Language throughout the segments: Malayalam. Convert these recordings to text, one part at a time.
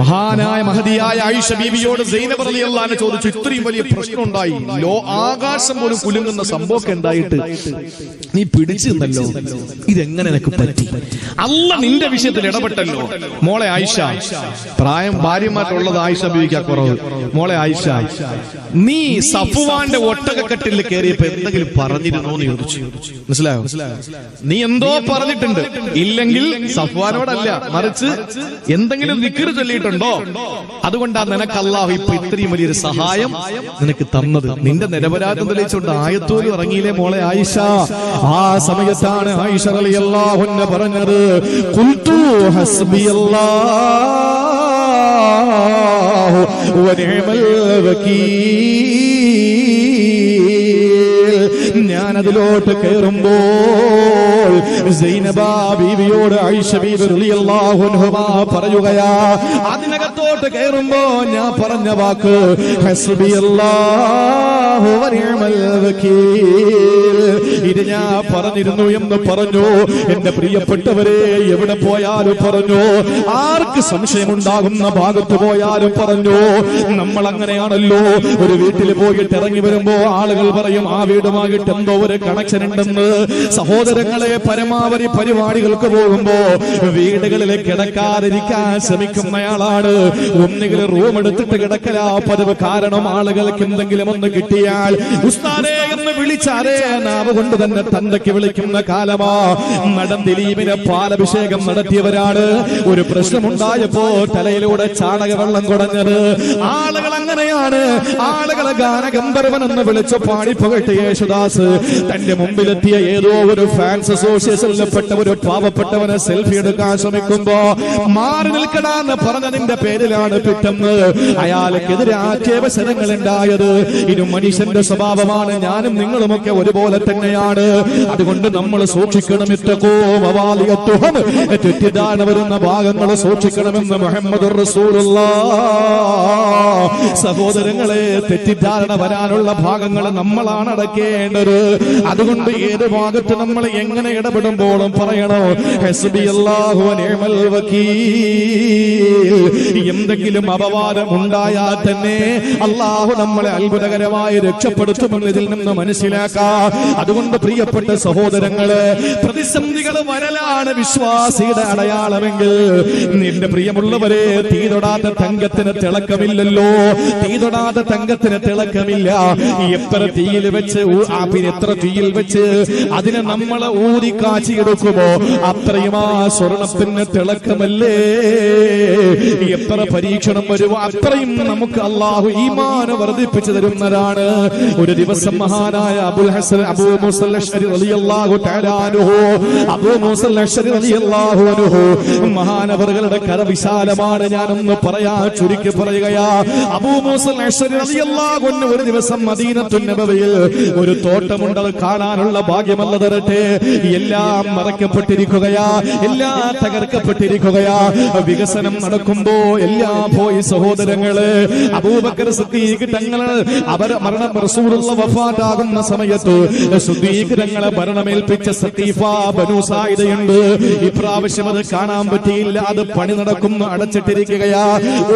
മഹാനായ മഹതിയായ ആയിഷ ബീവിയോട് സൈനബ് അലി അള്ളഹാനെ ചോദിച്ചു ഇത്രയും വലിയ പ്രശ്നം ഉണ്ടായി ലോ ആകാശം പോലും കുലുങ്ങുന്ന സംഭവമൊക്കെ ഉണ്ടായിട്ട് നീ പിടിച്ചു നിന്നല്ലോ ഇതെങ്ങനെ നിനക്ക് പറ്റി? അല്ല നിന്റെ വിഷയത്തിൽ ഇടപെട്ടല്ലോ. മോളെ ആയിഷ പ്രായം ഭാര്യമായിട്ടുള്ളത് ആയിഷ ബീവിക്കാ കുറവ്. മോളെ ആയിഷ നീ സഫുവാന്റെ ഒട്ടകക്കെട്ടിൽ കയറിയപ്പോ എന്തെങ്കിലും പറഞ്ഞിരുന്നോ എന്ന് ചോദിച്ചു. മനസ്സിലായോ? നീ എന്തോ പറഞ്ഞിട്ടുണ്ട്. ഇല്ലെങ്കിൽ സഫ്വാനോടല്ല മറിച്ച് എന്തെങ്കിലും വിക്രി ചൊല്ലിയിട്ടുണ്ടോ? അതുകൊണ്ടാ നിനക്ക് അള്ളാഹു ഇപ്പൊ ഇത്രയും വലിയൊരു സഹായം നിനക്ക് തന്നത്. നിന്റെ നിരപരാധം തെളിയിച്ചുകൊണ്ട് ആയത്തോലും ഇറങ്ങിയില്ലേ മോളെ ആയിഷ? ആ സമയത്താണ് ആയിഷ അള്ളാഹുന്നെ പറഞ്ഞത് കുൽത്തു ഞാൻ അതിലോട്ട് കയറുമ്പോൾ അതിനകത്തോട്ട് കയറുമ്പോ ഞാൻ പറഞ്ഞ വാക്ക് ഇത് ഞാൻ പറഞ്ഞിരുന്നു എന്ന് പറഞ്ഞു. എന്റെ പ്രിയപ്പെട്ടവരെ എവിടെ പോയാലും പറഞ്ഞു. ആർക്ക് സംശയമുണ്ടാകുന്ന ഭാഗത്ത് പോയാലും പറഞ്ഞു. നമ്മൾ അങ്ങനെയാണല്ലോ ഒരു വീട്ടിൽ പോയിട്ട് ഇറങ്ങി വരുമ്പോ ആളുകൾ പറയും ആ വീടുമായിട്ട് എന്തോ ഒരു കണക്ഷൻ ഉണ്ടെന്ന്. സഹോദരങ്ങളെ പരമാവധി പരിപാടികൾക്ക് പോകുമ്പോ വീടുകളിൽ കിടക്കാതിരിക്കാൻ ശ്രമിക്കുന്നയാളാണ്. ഒന്നുകിൽ റൂം എടുത്തിട്ട് കിടക്കലാ. പതിവ് കാരണം ആളുകൾക്ക് എന്തെങ്കിലും ഒന്ന് കിട്ടിയാൽ ഉസ്താദേ എന്ന് കൊണ്ട് തന്നെ തന്തയ്ക്ക് വിളിക്കുന്ന കാലമാ. നടൻ ദിലീപിനെ പാലഭിഷേകം നടത്തിയവരാണ്. ഒരു പ്രശ്നമുണ്ടായപ്പോ തലയിലൂടെ ചാണക വെള്ളം കുടഞ്ഞത്. ആളുകൾ അങ്ങനെയാണ്. ആളുകളെ ഗാനഗന്ധർവൻ എന്ന് വിളിച്ചു പാടി പകട്ട് യേശുദാസ് തന്റെ മുമ്പിലെത്തിയ ഏതോ ഒരു ഫാൻസ് അസോസിയേഷനിൽപ്പെട്ട ഒരു പാവപ്പെട്ടവനെ സെൽഫി എടുക്കാൻ ശ്രമിക്കുമ്പോ മാറി നിൽക്കടാന്ന് പറഞ്ഞതിന്റെ പേരിലാണ് പെട്ടെന്ന് അയാൾക്കെതിരെ ആക്ഷേപശരങ്ങൾ ഉണ്ടായത് ഇത് മനുഷ്യന്റെ സ്വഭാവമാണ് ഞാനും നിങ്ങളുമൊക്കെ ഒരുപോലെ തന്നെയാണ്. അതുകൊണ്ട് നമ്മൾ സൂക്ഷിക്കണം ഇത്തക്കോ മവാലിയത്വം തെറ്റിദ്ധാരണ വരുന്ന ഭാഗങ്ങൾ സൂക്ഷിക്കണമെന്ന് മുഹമ്മദ് സഹോദരങ്ങളെ തെറ്റിദ്ധാരണ വരാനുള്ള ഭാഗങ്ങൾ നമ്മളാണ് അടക്കേണ്ടത്. അതുകൊണ്ട് ഏത് ഭാഗത്ത് നമ്മൾ എങ്ങനെ ഇടപെടുമ്പോഴും പറയണോ എന്തെങ്കിലും അപവാദം ഉണ്ടായാൽ തന്നെ അള്ളാഹു നമ്മളെ അത്ഭുതകരമായി രക്ഷപ്പെടുത്തുമെന്ന് ഇതിൽ നിന്ന് മനസ്സിലാക്കാം. അതുകൊണ്ട് പ്രിയപ്പെട്ട സഹോദരങ്ങൾ പ്രതിസന്ധികൾ വരലാണ് വിശ്വാസിയുടെ അടയാളമെങ്കിൽ. നിന്റെ പ്രിയമുള്ളവരെ തീതൊടാത്ത തങ്കത്തിന് തിളക്കമില്ലല്ലോ. തീതൊടാത്ത തങ്കത്തിന് തിളക്കമില്ല. എത്ര തീയിൽ വെച്ച് എത്ര തീയിൽ വെച്ച് അതിനെ നമ്മളെ ഊരി കാച്ചിയെടുക്കുമോ അത്രയും ആ സ്വർണത്തിന് തിളക്കമല്ലേ? എത്ര പരീക്ഷണം വരുമോ അത്രയും നമുക്ക് അള്ളാഹു ഈമാന വർദ്ധിപ്പിച്ചു തരുന്നതാണ്. ഒരു ദിവസം മഹാനായ അബുൽ ഹസൻ അബൂ റളിയല്ലാഹു അബൂ റളിയല്ലാഹു അൻഹു. മഹാനവറുകളുടെ കര വിശാലമാണ് ഞാനൊന്ന് പറയാ ചുരുക്കി പറയുകയാ. അബൂ അശ്അരി റളിയല്ലാഹു അൻഹു ഒരു ദിവസം മദീനത്തു നബവയിൽ ഒരു തോട്ടമുണ്ട് അത് കാണാനുള്ള ഭാഗ്യമല്ല തരട്ടെ. എല്ലാം മറക്കപ്പെട്ടിരിക്കുകയാ എല്ലാം തകർക്കപ്പെട്ടിരിക്കുകയാ. വികസനം നടക്കുമ്പോ എല്ലാ പോയി സഹോദരങ്ങൾ അബൂബക്കർ സിദ്ദീഖ് തങ്ങൾ അവർ മരണം റസൂലുള്ള വഫാറ്റാകുന്ന സമയത്ത് സിദ്ദീഖ് തങ്ങളെ ഭരണമേൽപ്പിച്ച സത്തീഫ ബനു സായിദയുണ്ട്. ഇപ്രാവശ്യം അത് കാണാൻ പറ്റിയില്ല അത് പണി നടക്കുന്നു അടച്ചിട്ടിരിക്കുകയാ.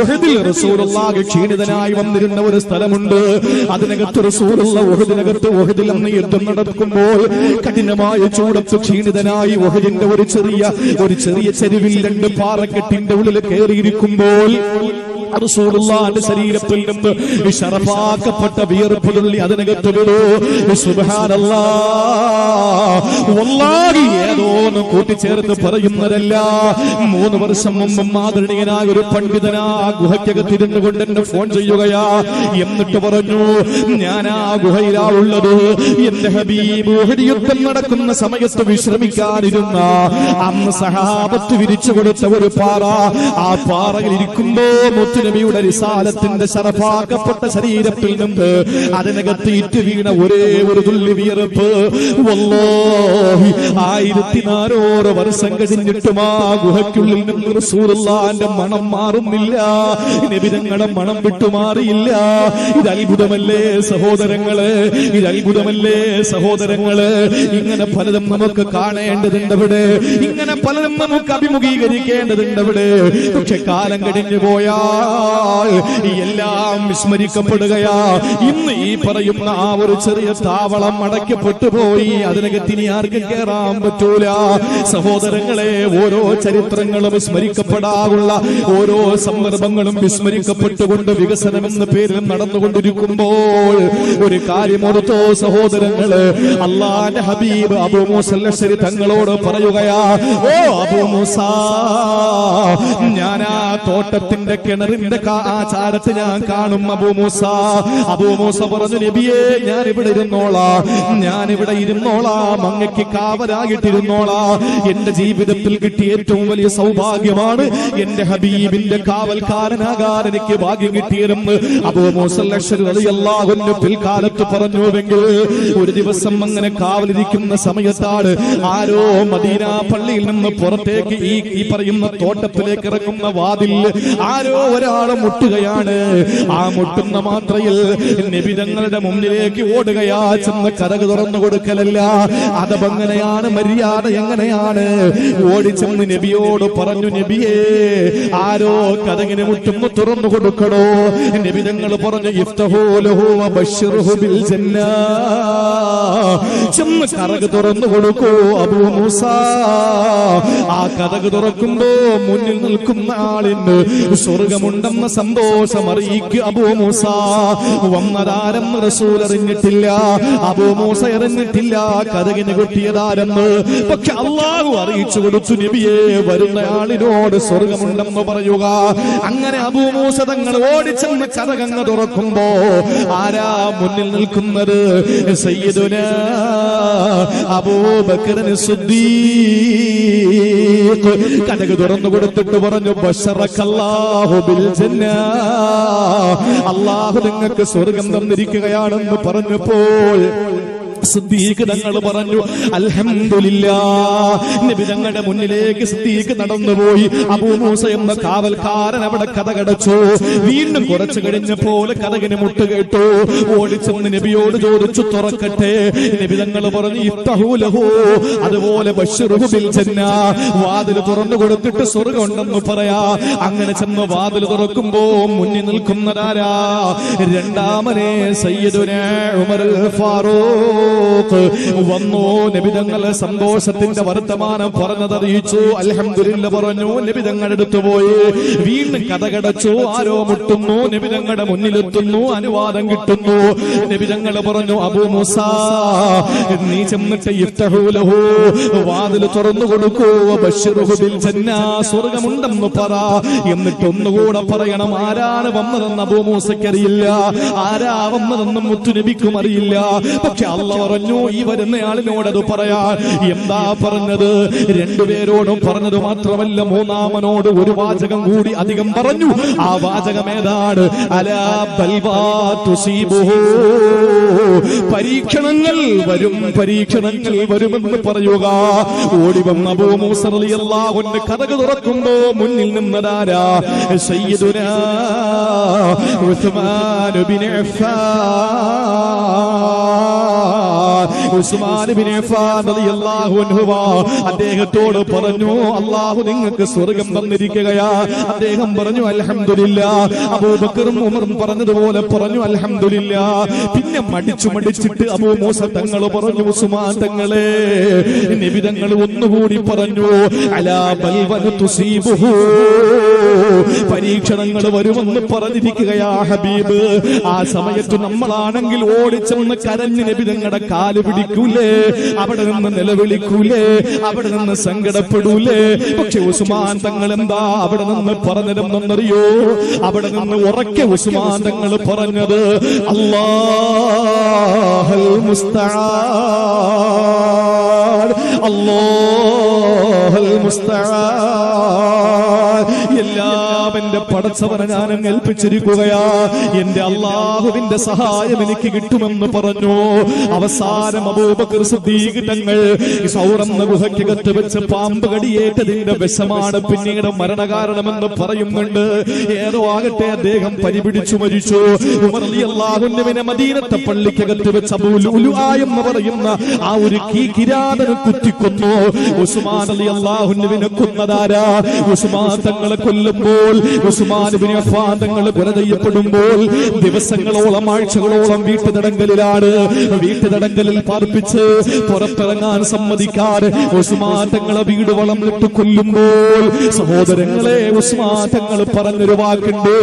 ഉഹദിൽ റസൂലുള്ളാഹി ക്ഷീണിതനായി വന്നിരുന്ന ഒരു സ്ഥലമുണ്ട്. അതിനകത്ത് റസൂലുള്ള ഉഹദിനകത്ത് ഉഹദിൽ അന്ന് യുദ്ധം നടക്കുമ്പോൾ കഠിനമായ ചൂടത്ത് ക്ഷീണിതനായി ഒഹദിന്റെ ഒരു ചെറിയ ഒരു ചെറിയ ചെരുവിൽ രണ്ട് പാറക്കെട്ടിന്റെ ഉള്ളിൽ കയറിയിരിക്കുമ്പോൾ റസൂലുള്ളാഹിന്റെ ശരീരത്തിൽ നിന്ന് ഷറഫാക്കപ്പെട്ട വിയർപ്പ് തുള്ളി അതിനകത്ത് വിടൂ സുബ്ഹാനല്ലാഹ് വല്ലാഹി ഏതോന്ന് കൂട്ടിച്ചേർത്ത് പറയുന്നതല്ല. മൂന്ന് വർഷം മുമ്പ് മാതൃണീയനായ ഒരു പണ്ഡിതനാ ഗുഹയ്ക്കകത്തിരുന്നു കൊണ്ട് എന്നെ ഫോൺ ചെയ്യുകയാ. എന്നിട്ട് പറഞ്ഞു ഞാൻ ആ ഗുഹയിലാ ഉള്ളത്. എന്റെ ഹബീബ് യുദ്ധം നടക്കുന്ന സമയത്ത് വിശ്രമിക്കാനിരുന്ന. അന്ന് സഹാബത്ത് വിരിച്ചു കൊടുത്ത ഒരു പാറ ആ പാറയിൽ ഇരിക്കുമ്പോ മുത്തു മുത്തുനബിയുടെ റിസാലത്തിന്റെ ശറഫാക്കപ്പെട്ട ശരീരത്തിൽ നിന്ന് അതിനകത്ത് ഇറ്റ് വീണ ഒരേ ഒരു തുള്ളി വിയർപ്പ്. ആയിരത്തി നാനൂറ് വർഷം കഴിഞ്ഞിട്ടും ആ ഗുഹയ്ക്കുള്ളിൽ നിന്ന് റസൂലുള്ളാന്റെ മണം മാറുന്നില്ല. നബിതങ്ങളുടെ മണം വിട്ടുമാറിയില്ല ഇത് അത്ഭുതമല്ലേ സഹോദരങ്ങൾ? ഇത് അത്ഭുതമല്ലേ സഹോദരങ്ങൾ? ഇങ്ങനെ പലതും നമുക്ക് കാണേണ്ടതുണ്ട് അവിടെ. ഇങ്ങനെ പലതും നമുക്ക് അഭിമുഖീകരിക്കേണ്ടതുണ്ട് അവിടെ. പക്ഷെ കാലം കഴിഞ്ഞു പോയാൽ എല്ലാം വിസ്മരിക്കപ്പെടുകയാ. ഇന്ന് ഈ പറയുന്ന ആ ഒരു ചെറിയ താവളം അടയ്ക്കപ്പെട്ടു പോയി അതിനകത്ത് ഇനി ആർക്കും കേറാൻ പറ്റൂല. സഹോദരങ്ങളെ ഓരോ ചരിത്രങ്ങളും വിസ്മരിക്കപ്പെടാറുള്ള ഓരോ സന്ദർഭങ്ങളും വിസ്മരിക്കപ്പെട്ടുകൊണ്ട് വികസനം എന്ന പേരിൽ നടന്നുകൊണ്ടിരിക്കുമ്പോൾ ഒരു കാര്യം ഓർത്തോ സഹോദരങ്ങൾ. അള്ളാന്റെ ഹബീബ് അബു തങ്ങളോട് പറയുകയാ ഓ അബു മൂസ ഞാൻ തോട്ടത്തിന്റെ തോട്ടത്തിന്റെ കിണറിന്റെ ആ ഞാൻ കാണും അബൂമൂസ മൂസ. അബൂ മൂസ പറഞ്ഞു നബിയെ ഞാൻ ഇവിടെ ഇരുന്നോളാ. ഞാൻ ഇവിടെ ഇരുന്നോളാം. അങ്ങയ്ക്ക് കാവലായിട്ടിരുന്നോളാ. എന്റെ ജീവിതത്തിൽ കിട്ടിയ ഏറ്റവും വലിയ സൗഭാഗ്യമാണ് എന്റെ ഹബീബിന്റെ കാവൽക്കാരനാകാൻ എനിക്ക് ഭാഗ്യം കിട്ടിയതെന്ന് അബൂ മൂസല്ലാഹുന്റെ പിൽക്കാലത്ത് പറഞ്ഞുവെങ്കിൽ ഒരു ദിവസം അങ്ങനെ കാവലിരിക്കുന്ന സമയത്താണ് ആരോ മദീന പള്ളിയിൽ നിന്ന് പുറത്തേക്ക് ഈ ഈ പറയുന്ന തോട്ടത്തിലേക്ക് ഇറങ്ങുന്ന വാതിൽ ആരോ ഒരാൾ മുട്ടുകയാണ്. ആ മുട്ടുന്ന മാത്രയിൽ നിബിതങ്ങളുടെ മുന്നിലേക്ക് ഓടുകയാ. ചെന്ന് കഥക തുറന്നു കൊടുക്കലല്ല. അതപങ്ങനെയാണ് മര്യാദ എങ്ങനെയാണ്? ഓടിച്ചെന്ന് നബിയോട് പറഞ്ഞു നബിയേ ആരോ കഥകിന് മുട്ടുന്നു തുറന്നു കൊടുക്കണോ? നബിതങ്ങൾ പറഞ്ഞു ചെന്ന് കറക് തുറന്നു കൊടുക്കൂ അബൂ മൂസ. ആ കഥക് തുറക്കുമ്പോ മുന്നിൽ നിൽക്കുന്ന ആളിന് സ്വർഗമുണ്ടെന്ന സന്തോഷം അറിയിക്കുക അബൂ മൂസ. വന്നതാരെന്ന് റസൂൽ അറിഞ്ഞിട്ടില്ല അബൂ മൂസ അറിഞ്ഞിട്ടില്ല കഥകിന് കിട്ടിയതാരെന്ന്. പക്ഷെ അള്ളാഹു അറിയിച്ചു കൊടുത്തു നബിയെ വരുന്ന ആളിനോട് സ്വർഗമുണ്ടെന്ന് പറയുക. അങ്ങനെ അബൂ മൂസ തങ്ങൾ ഓടിച്ചെന്ന് കഥകങ്ങ് തുറക്കുമ്പോ ആരാ മുന്നിൽ നിൽക്കുന്നത്? സയ്യിദുന അബൂബക്കറിന് സുദ്ധി കഥക് തുറന്നു കൊടുത്തിട്ട് പറഞ്ഞു ബഷറക്കല്ലാഹു ബിൽ അള്ളാഹു നിങ്ങൾക്ക് സ്വർഗം തന്നിരിക്കുകയാണെന്ന് പറഞ്ഞപ്പോൾ തങ്ങൾ പറഞ്ഞു നബി തങ്ങളുടെ മുന്നിലേക്ക് സിദ്ദീഖ് നടന്നുപോയി. അബൂമൂസ എന്ന കാവൽക്കാരൻ അവിടെ കഥ കടച്ചു. വീണ്ടും കുറച്ചു കഴിഞ്ഞപ്പോൾ കഥകിന് മുട്ട് കേട്ടു. ഓടിച്ചെന്ന് നബിയോട് ചോദിച്ചു തുറക്കട്ടെ. നബി തങ്ങൾ പറഞ്ഞു ഇഫ്തഹൂ അതുപോലെ ബശ്ശിറുഹു ബിൽ ജന്ന. വാതിൽ തുറന്നു കൊടുത്തിട്ട് സ്വർഗം പറയാ. അങ്ങനെ ചെന്ന് വാതിൽ തുറക്കുമ്പോ മുന്നിൽ നിൽക്കുന്നതാരാ? രണ്ടാമനെ സയ്യദുനെ ഉമർ ഫാറൂഖ്. വന്നു നിബിതങ്ങൾ സന്തോഷത്തിന്റെ വർത്തമാനം പറഞ്ഞതറിയിച്ചു. അൽഹംദുലില്ല പറഞ്ഞു നിബിതങ്ങൾ എടുത്തു പോയി. വീണ്ടും കഥകടച്ചു ആരോ മുട്ടുന്നു നിബിതങ്ങളുടെ മുന്നിലെത്തുന്നു അനുവാദം കിട്ടുന്നു. നിബിതങ്ങൾ പറഞ്ഞു അബൂ മുസ നീ ചെന്നിട്ട് ഇഫ്തഹൂ ലഹു വാതിൽ തുറന്നു കൊടുക്കൂ ബശ്ശിറുഹു ബിൽ ജന്ന സ്വർഗമുണ്ടെന്ന് പറ. എന്നിട്ട് ഒന്നുകൂടെ പറയണം ആരാണ് വന്നതെന്ന് അബൂ മൂസയ്ക്കറിയില്ല. ആരാ വന്നതെന്ന് മുത്തുനബിക്കും അറിയില്ല. പക്ഷെ അല്ല പറഞ്ഞു ഈ വരുന്ന ആളിനോട് അത് പറയാ എന്താ പറഞ്ഞത്? രണ്ടുപേരോടും പറഞ്ഞത് മാത്രമല്ല മൂന്നാമനോട് ഒരു വാചകം കൂടി അധികം പറഞ്ഞു. ആ വാചകം ഏതാണ്? അലാ പരീക്ഷണങ്ങൾ വരും പരീക്ഷണങ്ങൾ വരുമെന്ന് പറയുക. ഓടി വന്ന അബൂ മൂസ റളിയല്ലാഹു അൻഹു കഥക് തുറക്കുമ്പോ മുന്നിൽ നിന്നതാരാ? സയ്യിദുനാ Usman bin Affan. Usman bin Affan റളിയല്ലാഹു അൻഹു അദ്ദേഹത്തോട് പറഞ്ഞു അള്ളാഹു നിങ്ങൾക്ക് സ്വർഗം തന്നിരിക്കുകയാ. അദ്ദേഹം പറഞ്ഞു അൽഹംദുലില്ലാ. അബൂബക്കറും ഉമറും പറഞ്ഞതുപോലെ പറഞ്ഞു അൽഹംദുലില്ലാ. പിന്നെ മടിച്ചു മടിച്ചിട്ട് അബൂ മൂസ തങ്ങൾ പറഞ്ഞു ഉസ്മാൻ തങ്ങളെ നിബിതങ്ങൾ ഒന്നുകൂടി പറഞ്ഞു അലാ ബൽവന തുസീബുഹു. പരീക്ഷണങ്ങൾ വരുമെന്ന് പറഞ്ഞിരിക്കുകയാ ഹബീബ്. ആ സമയത്ത് നമ്മളാണെങ്കിൽ ഓടിച്ചെന്ന് കരഞ്ഞ് നബിതങ്ങളുടെ കാൽ പിടിക്കൂലേ? അവിടെ നിന്ന് നിലവിളിക്കൂലേ? അവിടെ നിന്ന് സങ്കടപ്പെടൂലേ? പക്ഷെ ഉസ്മാൻ തങ്ങൾ എന്താ അവിടെ നിന്ന് പറഞ്ഞിരുന്നെന്നറിയോ അവിടെ നിന്ന് ഉറക്കെ ഉസ്മാൻ തങ്ങൾ പറഞ്ഞത് അള്ളാഹൽ മുസ്തആൻ അല്ലാഹൽ മുസ്തആൻ. എല്ലാ എന്റെ പടച്ചവനെ ഞാൻ ഏൽപ്പിച്ചിരിക്കുകയാ. എന്റെ അള്ളാഹുവിന്റെ സഹായം എനിക്ക് കിട്ടുമെന്ന് പറഞ്ഞു. അവസാനം അബൂബക്കർ തങ്ങൾ സൗറന്ന ഗുഹയ്ക്കകത്ത് വെച്ച് പാമ്പ് കടിയേറ്റതിന്റെ വിഷമാണ് പിന്നീട് മരണകാരണമെന്ന് പറയുന്നുണ്ട്. ഏതോ ആകട്ടെ അദ്ദേഹം പരിപിടിച്ചു മരിച്ചു. ഉമർ അള്ളാഹുവിനെ മദീനത്തെ പള്ളിക്കകത്ത് വെച്ച് എന്ന് പറയുന്ന ആ ഒരു കീ കിരാതനെ കുത്തിക്കൊന്നു. ഉസ്മാൻ അലി അള്ളാഹുവിനെ കൊന്നതാരാ? ഉസ്മാൻ തങ്ങളെ കൊല്ലുമ്പോൾ തങ്ങൾ കൊല ചെയ്യപ്പെടുമ്പോൾ ദിവസങ്ങളോളം ആഴ്ചകളോളം വീട്ടുതടങ്കലിലാണ്. വീട്ടുതടങ്കലിൽ പാർപ്പിച്ച് പുറത്തിറങ്ങാൻ സമ്മതിക്കാതെ ഉസ്മാൻ തങ്ങളെ വീട് ഇട്ട് കൊല്ലുമ്പോൾ സഹോദരങ്ങളെ ഉസ്മാൻ തങ്ങൾ പറഞ്ഞൊരു വാക്കുണ്ട്.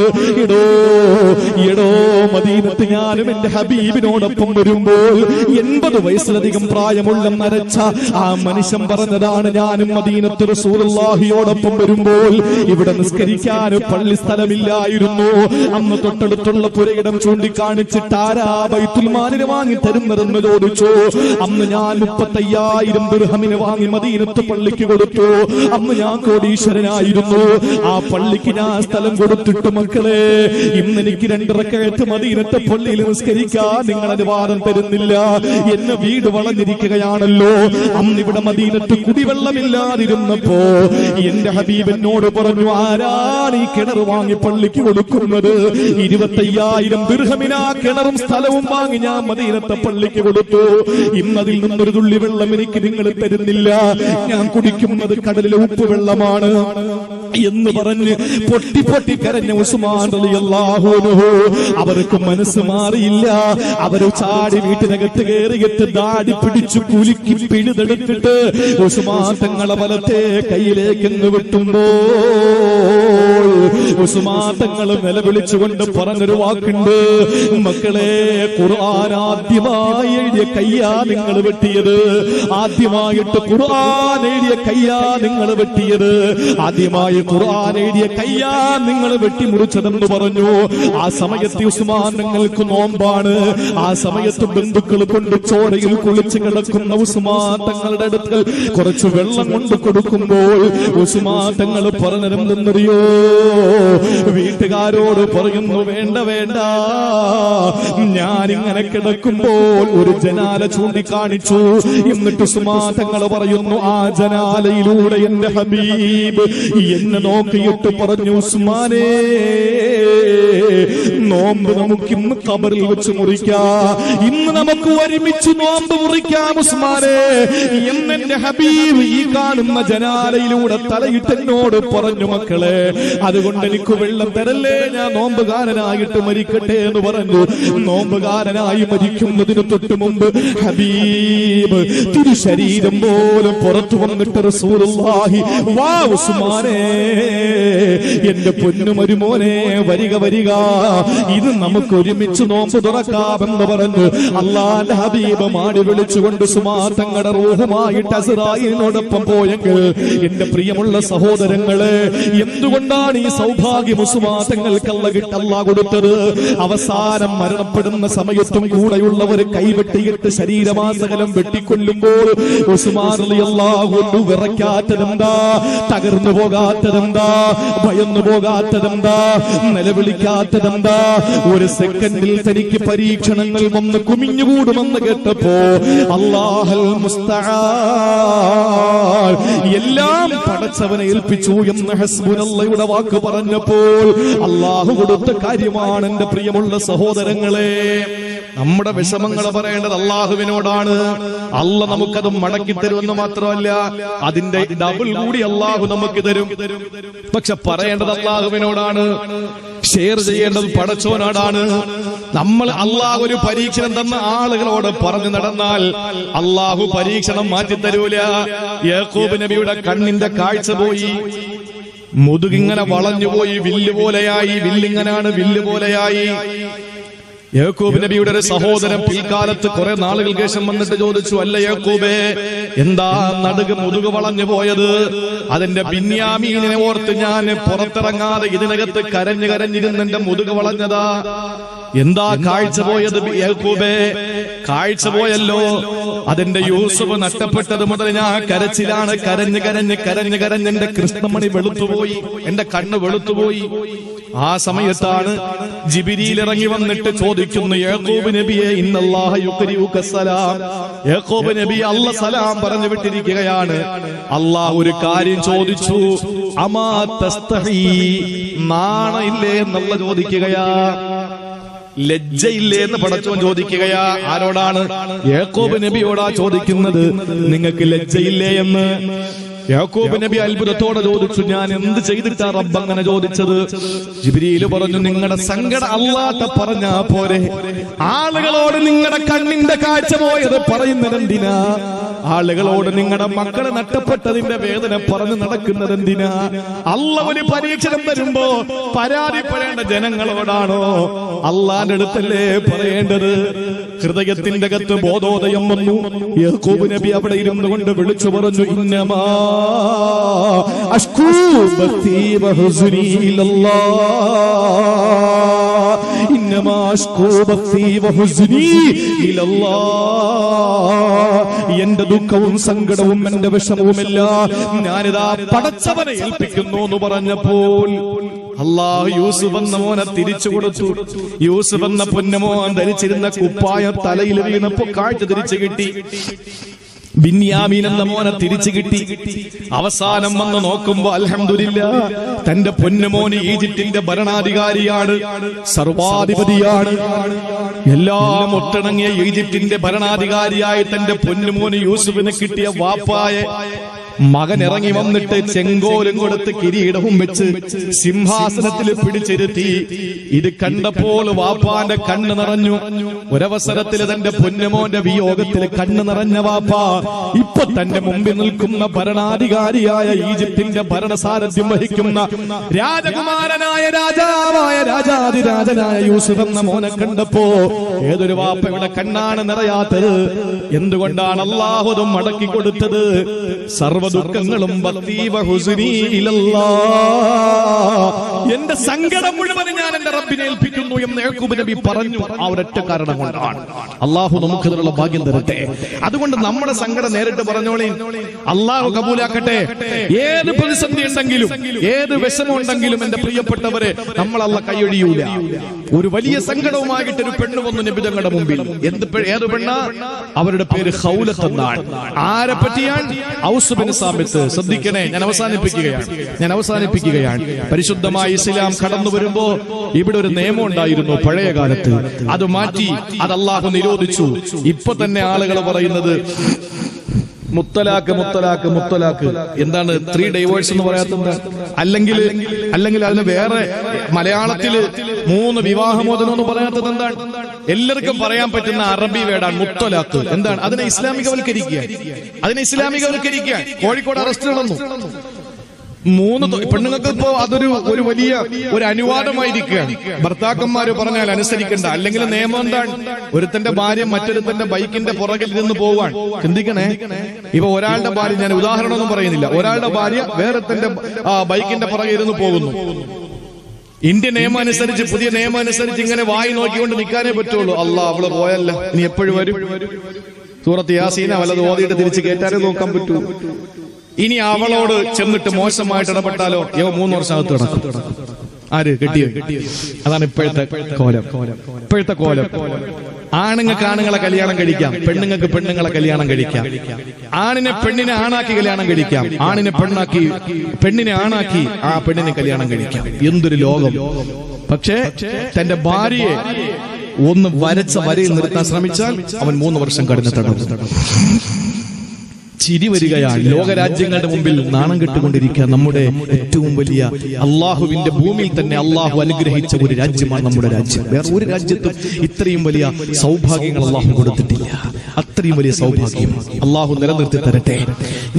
ഇടോ ഇടോ മദീനത്ത് ഞാനും എന്റെ ഹബീബിനോടൊപ്പം വരുമ്പോൾ എൺപത് വയസ്സിലധികം പ്രായമുള്ള നരച്ച ആ മനുഷ്യൻ പറഞ്ഞതാണ് ഞാനും മദീനത്ത് റസൂലുള്ളാഹിയോടൊപ്പം വരുമ്പോൾ ഇവിടെ നിസ്കരിക്കാൻ പള്ളി സ്ഥലമില്ലായിരുന്നു. അന്ന് തൊട്ടടുത്തുള്ള പുരയിടം ചൂണ്ടിക്കാണിച്ചിട്ട് ആരാ ബൈത്തുൽമാലിന് വാങ്ങി തരുന്നതെന്ന് ചോദിച്ചു. അന്ന് ഞാൻ മുപ്പത്തയ്യായിരം ദുർഹമിന് വാങ്ങി മദീനത്ത് പള്ളിക്ക് കൊടുത്തു. അന്ന് ഞാൻ കോടീശ്വരനായിരുന്നു. ആ പള്ളിക്ക് ഞാൻ സ്ഥലം കൊടുത്തിട്ട് മക്കളെ ഇന്ന് എനിക്ക് രണ്ടിറക്കയത്ത് മദീനത്തെ പള്ളിയിൽ നിസ്കരിക്കാൻ നിങ്ങൾ അനുവാദം തരുന്നില്ല. എന്നെ വീട് വളഞ്ഞിരിക്കുകയാണല്ലോ. അന്ന് ഇവിടെ മദീനത്ത് കുടിവെള്ളമില്ലാതിരുന്നപ്പോ എന്റെ ഹബീബ് എന്നോട് പറഞ്ഞു ആരാണ് ഈ കിണർ വാങ്ങി പള്ളിക്ക് കൊടുക്കുന്നത്. ഇരുപത്തയ്യായിരം ദീർഘമിനാ കിണറും സ്ഥലവും വാങ്ങി ഞാൻ മദീനത്തെ പള്ളിക്ക് കൊടുത്തു. ഇന്നതിൽ നിന്നൊരു തുള്ളി വെള്ളം എനിക്ക് നിങ്ങൾ തരുന്നില്ല. ഞാൻ കുടിക്കുന്നത് കടലിലെ ഉപ്പ് വെള്ളമാണ്. എന്ന് പറഞ്ഞ് പൊട്ടി പൊട്ടി കരഞ്ഞ ഉസ്മാൻ അവർക്ക് മനസ്സ് മാറിയില്ല. അവർ ചാടി വീട്ടിനകത്ത് കയറിയിട്ട് ദാടി പിടിച്ചു കുലുക്കി പിഴുതെടുത്തിട്ട് ഉസ്മാൻ തങ്ങളെ വലത്തെ കയ്യിലേക്ക് വിട്ടുമ്പോ ഉസ്മാൻ തങ്ങൾ നിലവിളിച്ചുകൊണ്ട് പറഞ്ഞൊരു വാക്കുണ്ട്. മക്കളെ ഖുർആൻ ആദ്യമായി എഴുതിയ കയ്യാ നിങ്ങൾ വെട്ടിയത്. ആദ്യമായിട്ട് ഖുർആൻ എഴുതിയ കയ്യാ നിങ്ങൾ വെട്ടിയത്. ആദ്യമായി ഖുർആൻ എഴുതിയ കയ്യാ നിങ്ങൾ വെട്ടിമുറിച്ചതെന്ന് പറഞ്ഞു. ആ സമയത്ത് ഉസ്മാൻ നിങ്ങൾക്ക് നോമ്പാണ്. ആ സമയത്ത് ബന്ധുക്കൾ കൊണ്ട് ചോരയിൽ കുളിച്ച് കിടക്കുന്ന ഉസ്മാൻ തങ്ങളുടെ അടുത്ത് കുറച്ച് വെള്ളം കൊണ്ട് കൊടുക്കുമ്പോൾ ഉസ്മാൻ തങ്ങൾ പറഞ്ഞതെന്നറിയോ വീട്ടുകാരോട് പറയുന്നു വേണ്ട വേണ്ട. ഞാൻ ഇങ്ങനെ കിടക്കുമ്പോൾ ഒരു ജനാല ചൂണ്ടിക്കാണിച്ചു. എന്നിട്ട് ഉസ്മാൻ തങ്ങൾ പറയുന്നു ആ ജനാലയിലൂടെ എന്റെ ഹബീബ് എന്നെ നോക്കിയിട്ട് പറഞ്ഞു ഉസ്മാനേ. നോമ്പ് നമുക്ക് ഇന്ന് കബറിൽ വെച്ച് മുറിക്കാം. ഇന്ന് നമുക്ക് ഒരുമിച്ച് നോമ്പ് മുറിക്കാം ഉസ്മാനെ. എന്നെ ഹബീബ് ഈ കാണുന്ന ജനാലയിലൂടെ തലയിട്ട് എന്നോട് പറഞ്ഞു മക്കളെ അതുകൊണ്ട് എനിക്ക് വെള്ളം തരല്ലേ? ഞാൻ നോമ്പുകാരനായിട്ട് മരിക്കട്ടെ എന്ന് പറഞ്ഞു. നോമ്പുകാരനായി മരിക്കുന്നതിന് തൊട്ട് മുമ്പ് ഹബീബ് തിരു ശരീരം പോലും പുറത്തു വന്നിട്ട് റസൂലുള്ളാഹി വാ ഉസ്മാനെ എന്റെ പൊന്നു മരുമോനെ വരിക വരിക. ഇത് നമുക്ക് ഒരുമിച്ച് നോമ്പ് തുറക്കാമെന്ന് പറഞ്ഞു അള്ളാന്റെ ഹബീബ് മാടി വിളിച്ചുകൊണ്ട് സുമാ തങ്ങളുടെ റൂഹമായിട്ട് അസറായിനോടൊപ്പം പോയെങ്കിൽ എന്റെ പ്രിയമുള്ള സഹോദരങ്ങളെ എന്തുകൊണ്ടാണ് ഈ സൗഭാഗ്യം ഉസുമാ തങ്ങൾക്കല്ല കിട്ടല്ല കൊടുത്തത്? അവസാനം മരണപ്പെടുന്ന സമയത്തും കൂടെയുള്ളവർ കൈവെട്ടിയിട്ട് ശരീരമാസകലം വെട്ടിക്കൊല്ലുമ്പോൾ വിറയ്ക്കാത്തതെന്താ തകർന്നു പോകാത്തതെന്താ ഭയന്നു പോകാത്തതെന്താ നിലവിളിക്കാത്തതെന്താ? ഒരു സെക്കൻഡിൽ തനിക്ക് പരീക്ഷണങ്ങൾ വന്ന് കുമിഞ്ഞുകൂടുമെന്ന് കേട്ടപ്പോ അള്ളാഹൽ എല്ലാം പടച്ചവനെ ഏൽപ്പിച്ചു എന്ന് ഹസ്ബുനല്ലയുടെ വാക്ക് പറഞ്ഞപ്പോൾ അള്ളാഹു കൊടുത്ത കാര്യമാണ് എന്റെ പ്രിയമുള്ള സഹോദരങ്ങളെ. നമ്മുടെ വിഷമങ്ങൾ പറയേണ്ടത് അള്ളാഹുവിനോടാണ്. അല്ല നമുക്കത് മടക്കി തരുമെന്ന് മാത്രമല്ല അതിന്റെ ഡബിൾ കൂടി അള്ളാഹു നമുക്ക് തരും. പക്ഷെ പറയേണ്ടത് അള്ളാഹുവിനോടാണ്. ഷെയർ ചെയ്യേണ്ടത് പടച്ചോനാടാണ് നമ്മൾ അള്ളാഹു ഒരു പരീക്ഷണം തന്ന ആളുകളോട് പറഞ്ഞു നടന്നാൽ അള്ളാഹു പരീക്ഷണം മാറ്റി തരൂല. യാക്കൂബ് നബിയുടെ കണ്ണിന്റെ കാഴ്ച പോയി. മുതുകിങ്ങനെ വളഞ്ഞുപോയി വില്ല് പോലെയായി വില്ലിങ്ങനാണ് വില്ല് പോലെയായി. യാക്കൂബ് നബിയുടെ ഒരു സഹോദരൻ പിൽക്കാലത്ത് കുറെ നാളുകൾക്ക് ശേഷം വന്നിട്ട് ചോദിച്ചു അല്ല യാക്കൂബേ എന്താ നടുക് മുതുക് വളഞ്ഞു പോയത്? അതിന്റെ ബിന്യാമീനെ ഓർത്ത് ഞാൻ പുറത്തിറങ്ങാതെ ഇതിനകത്ത് കരഞ്ഞു കരഞ്ഞിരുന്ന് എന്റെ മുതുക് വളഞ്ഞതാ? എന്താ കാഴ്ച പോയത് യാക്കൂബേ? കാഴ്ച പോയല്ലോ. അതിന്റെ യൂസുഫ് നഷ്ടപ്പെട്ടത് മുതൽ ഞാൻ കരച്ചിലാണ്. കരഞ്ഞു കരഞ്ഞ് കരഞ്ഞു കരഞ്ഞ് എന്റെ കൃഷ്ണമണി വെളുത്തുപോയി. എന്റെ കണ്ണ് വെളുത്തുപോയി. ആ സമയത്താണ് ജിബിരിയിൽ ഇറങ്ങി വന്നിട്ട് ചോദിക്കുന്നു യാക്കൂബ് നബിയെ ഇന്നല്ലാഹ യുക്രിയുക സലാം. യാക്കൂബ് നബി അല്ല സലാം പറഞ്ഞു വിട്ടിരിക്കുകയാണ്. അള്ളാഹ് ഒരു കാര്യം ചോദിച്ചു അമാ തസ്തഹി നാണയില്ലേ എന്നുള്ള ചോദിക്കുകയാ. ലജ്ജയില്ലേ എന്ന് പടച്ചോൻ ചോദിക്കുകയാ. ആരോടാണ്? യാക്കോബ് നബിയോടാ ചോദിക്കുന്നത് നിങ്ങൾക്ക് ലജ്ജയില്ലേ എന്ന്? യാക്കോബ് നബി അത്ഭുതത്തോടെ ചോദിച്ചു ഞാൻ എന്ത് ചെയ്തിട്ടാ റബ്ബ് അങ്ങനെ ചോദിച്ചത്? ജിബ്രീൽ പറഞ്ഞു നിങ്ങളുടെ സങ്കട അല്ലാത്ത പറഞ്ഞാ പോരെ. ആളുകളോട് നിങ്ങളുടെ കണ്ണിന്റെ കാഴ്ച പോയത് പറയുന്നത് എന്തിനാ? ആളുകളോട് നിങ്ങളുടെ മക്കളെ നഷ്ടപ്പെട്ടതിന്റെ വേദന പറഞ്ഞു നടക്കുന്നത് എന്തിനാ? അല്ല ഒരു പരീക്ഷണം വരുമ്പോ പരാതിപ്പെടേണ്ട ജനങ്ങളോടാണോ അള്ളാന്റെ അടുത്തല്ലേ പറയേണ്ടത്? ഹൃദയത്തിന്റെ അകത്ത് ബോധോദയം വന്നു. യാക്കൂബ് നബി അവിടെ ഇരുന്നു കൊണ്ട് വിളിച്ചു പറഞ്ഞു ഇന്നമാ അഷ്കൂ ബത്തി വഹുസ്നി ഇലല്ലാഹ്. ഇന്നമാ അഷ്കൂ ബത്തി വഹുസ്നി ഇലല്ലാഹ്. എന്റെ ദുഃഖവും സങ്കടവും എന്റെ വിഷമവുമില്ല ഞാനിതാ പടച്ചവനെ ഏൽപ്പിക്കുന്നു എന്ന് പറഞ്ഞപ്പോൾ അള്ളാഹ് യൂസുഫ് എന്ന മോനെ തിരിച്ചു കൊടുത്തു. യൂസുഫ് എന്ന പൊന്നമോൻ ധരിച്ചിരുന്ന കുപ്പായ തലയിൽ വീണപ്പോ കാഴ്ച തിരിച്ചു കിട്ടി. ബിന്യാമീൻ മോനെ തിരിച്ചു കിട്ടി. അവസാനം വന്ന് നോക്കുമ്പോ അലഹമില്ല തന്റെ പൊന്നുമോന് ഈജിപ്തിന്റെ ഭരണാധികാരിയാണ് സർവാധിപതിയാണ്. എല്ലാം ഒട്ടിണങ്ങിയ ഈജിപ്തിന്റെ ഭരണാധികാരിയായി തന്റെ പൊന്നുമോന് യൂസുഫിന് കിട്ടിയ വാപ്പായെ മകൻ ഇറങ്ങി വന്നിട്ട് ചെങ്കോലും കൊടുത്ത് കിരീടവും വെച്ച് സിംഹാസനത്തിൽ പിടിച്ചിരുത്തി. ഇത് കണ്ടപ്പോൾ വാപ്പാന്റെ കണ്ണ് നിറഞ്ഞു. ഒരവസരത്തിൽ തന്റെ പൊന്നുമോന്റെ വിയോഗത്തിൽ കണ്ണ് നിറഞ്ഞ വാപ്പ ഇപ്പൊ തന്റെ മുമ്പിൽ നിൽക്കുന്ന ഭരണാധികാരിയായ ഈജിപ്തിന്റെ ഭരണസാരഥ്യം വഹിക്കുന്ന രാജകുമാരനായ രാജാവായ രാജാതിരാജനായ യൂസുഫ് എന്ന മോനെ കണ്ടപ്പോ ഏതൊരു വാപ്പ ഇവിടെ കണ്ണാണ് നിറയാത്തത്? എന്തുകൊണ്ടാണ് അള്ളാഹുദം മടക്കി കൊടുത്തത്? സർവ ദുഃഖങ്ങളും ഹുസ്നി ഇലല്ലാ. എന്റെ സങ്കടം മുഴുവൻ ഞാൻ എന്റെ റബ്ബിനെ ഏൽപ്പിക്കുന്നു എന്ന് യാക്കൂബ് നബി പറഞ്ഞു ആ ഒരൊറ്റ കാരണം കൊണ്ടാണ്. അള്ളാഹു നമുക്ക് ഇതിനുള്ള ഭാഗ്യം തരട്ടെ. അതുകൊണ്ട് നമ്മുടെ സങ്കടം നേരിട്ട് പറഞ്ഞോളി. അള്ളാഹു കബൂലാക്കട്ടെ. ഏത് പ്രതിസന്ധി ഉണ്ടെങ്കിലും ഏത് വിഷമം ഉണ്ടെങ്കിലും എന്റെ പ്രിയപ്പെട്ടവരെ നമ്മൾ അല്ല കൈയൊഴിയൂല. ഒരു വലിയ സങ്കടവുമായിട്ട് ഒരു പെണ്ണ് വന്നു നബിതങ്ങളുടെ മുമ്പിൽ. എന്ത് ഏത് പെണ്ണ? അവരുടെ പേര് ഹൗലത്ത് എന്നാണ്. ആരെ പറ്റിയാണ്? ഔസുബിന് സാമിത്ത് ശ്രദ്ധിക്കണേ ഞാൻ അവസാനിപ്പിക്കുകയാണ്. ഞാൻ അവസാനിപ്പിക്കുകയാണ്. പരിശുദ്ധമായ ഇസ്ലാം കടന്നു വരുമ്പോ ഇവിടെ ഒരു നിയമം ഉണ്ടായിരുന്നു പഴയ കാലത്ത്. അത് മാറ്റി അത് അള്ളാഹു നിരോധിച്ചു. ഇപ്പൊ തന്നെ ആളുകൾ പറയുന്നത് മുത്തലാക്ക് മുത്തലാക്ക് മുത്തലാക്ക് എന്താണ് ത്രീ ഡൈവേഴ്സ് എന്ന് പറയാത്തത്? അല്ലെങ്കിൽ അല്ലെങ്കിൽ അതിന് വേറെ മലയാളത്തിൽ മൂന്ന് വിവാഹമോചനം എന്ന് പറയാത്തത് എന്താണ്? എല്ലാവർക്കും പറയാൻ പറ്റുന്ന അറബി വേടാണ് മുത്തലാക്ക് എന്താണ്? അതിനെ ഇസ്ലാമികവൽക്കരിക്കുക. അതിനെ ഇസ്ലാമികവൽക്കരിക്കുക. കോഴിക്കോട് അറസ്റ്റ് നടന്നു മൂന്ന് പെണ്ണുങ്ങൾക്ക് ഇപ്പോ അതൊരു ഒരു വലിയ ഒരു അനുവാദമായിരിക്കുകയാണ്. ഭർത്താക്കന്മാര് പറഞ്ഞാൽ അനുസരിക്കണ്ട. അല്ലെങ്കിൽ നിയമം എന്താണ്? ഒരുത്തന്റെ ഭാര്യ മറ്റൊരുത്തന്റെ ബൈക്കിന്റെ പുറകിൽ നിന്ന് പോവാൻ ചിന്തിക്കണേ? ഇപ്പൊ ഒരാളുടെ ഭാര്യ ഞാൻ ഉദാഹരണമൊന്നും പറയുന്നില്ല. ഒരാളുടെ ഭാര്യ വേറെ തന്റെ ബൈക്കിന്റെ പുറകിൽ ഇരുന്ന് പോകുന്നു. ഇന്ത്യൻ നിയമം അനുസരിച്ച് പുതിയ നിയമം അനുസരിച്ച് ഇങ്ങനെ വായി നോക്കിക്കൊണ്ട് നിൽക്കാനേ പറ്റുള്ളൂ. അല്ല അവൾ പോയല്ല ഇനി എപ്പോഴും വരും. സൂറത്ത് യാസീന വല്ലത് ഓതിയിട്ട് തിരിച്ച് കേറ്റാനേ നോക്കാൻ പറ്റൂ. ഇനി അവളോട് ചെന്നിട്ട് മോശമായിട്ട് ഇടപെട്ടാലോ? ഇവ മൂന്ന് വർഷത്ത് നടക്കും ആര്? കെട്ടിയ? അതാണ് ഇപ്പോഴത്തെ കോലം. ഇപ്പോഴത്തെ കോലം. ആണുങ്ങൾക്ക് ആണുങ്ങളെ കല്യാണം കഴിക്കാം. പെണ്ണുങ്ങൾക്ക് പെണ്ണുങ്ങളെ കല്യാണം കഴിക്കാം. ആണിനെ പെണ്ണിനെ ആണാക്കി കല്യാണം കഴിക്കാം. ആണിനെ പെണ്ണാക്കി പെണ്ണിനെ ആണാക്കി ആ പെണ്ണിനെ കല്യാണം കഴിക്കാം. എന്തൊരു ലോകം. പക്ഷേ തന്റെ ഭാര്യയെ ഒന്ന് വരച്ച വരയിൽ നിർത്താൻ ശ്രമിച്ചാൽ അവൻ മൂന്ന് വർഷം കടന്നു ചിരി വരികയാണ്. ലോകരാജ്യങ്ങളുടെ മുമ്പിൽ നാണം കെട്ടുകൊണ്ടിരിക്കുക. നമ്മുടെ ഏറ്റവും വലിയ അള്ളാഹുവിന്റെ ഭൂമിയിൽ തന്നെ അള്ളാഹു അനുഗ്രഹിച്ച ഒരു രാജ്യമാണ് നമ്മുടെ രാജ്യം. വേറെ ഒരു രാജ്യത്തും ഇത്രയും വലിയ സൗഭാഗ്യങ്ങൾ അള്ളാഹു കൊടുത്തിട്ടില്ല. അത്രയും വലിയ സൗഭാഗ്യം അള്ളാഹു നിലനിർത്തി തരട്ടെ.